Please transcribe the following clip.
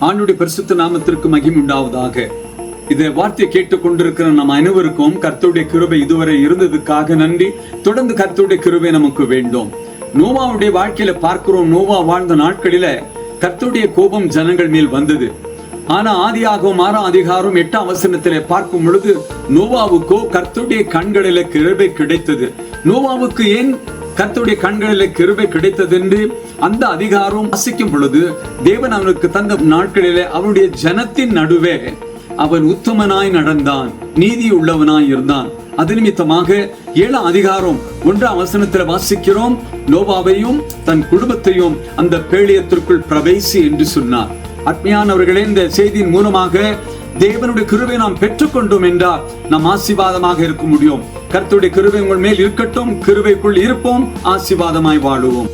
ஆண்டுடைய பரிசுத்த நாமத்திற்கு மகிமுண்டாவதாக இந்த வார்த்தையை கேட்டுக் கொண்டிருக்கிற நம் அனைவருக்கும் கர்த்தருடைய கிருபை இதுவரை இருந்ததுக்காக நன்றி. தொடர்ந்து கர்த்தருடைய கிருபை நமக்கு வேண்டும். நோவாவுடைய வாழ்க்கையில பார்க்கிறோம். நோவா வாழ்ந்த நாட்களில கர்த்தருடைய கோபம் ஜனங்கள் மேல் வந்தது. ஆனா ஆதியாகவும் ஆறாம் அதிகாரம் எட்டாம் வசனத்திலே பார்க்கும் பொழுது நோவாவுக்கோ கர்த்தருடைய கண்களில கிருபை கிடைத்தது. நோவாவுக்கு ஏன் கர்த்தருடைய கண்களிலே கிருபை கிடைத்தது என்று அந்த அதிகாரம் வாசிக்கும் பொழுது தேவன் அவனுக்கு தந்த நாட்களிலே அவனுடைய ஜனத்தின் நடுவே அவன் உத்தமனாய் நடந்தான் நீதி உள்ளவனாய் இருந்தான். அது நிமித்தமாக ஏழாம் அதிகாரம் ஒன்றாம் வசனத்தில் வாசிக்கிறோம் நோவாவையும் தன் குடும்பத்தையும் அந்த பேழியத்திற்குள் பிரவேசி என்று சொன்னார். அத்மையானவர்களே இந்த செய்தியின் மூலமாக தேவனுடைய கிருபை நாம் பெற்றுக்கொண்டோம் என்றால் நாம் ஆசிர்வாதமாக இருக்க முடியும். கர்த்தருடைய கிருபை உங்கள் மேல் இருக்கட்டும். கிருபைக்குள் இருப்போம். ஆசிர்வாதமாய் வாழுவோம்.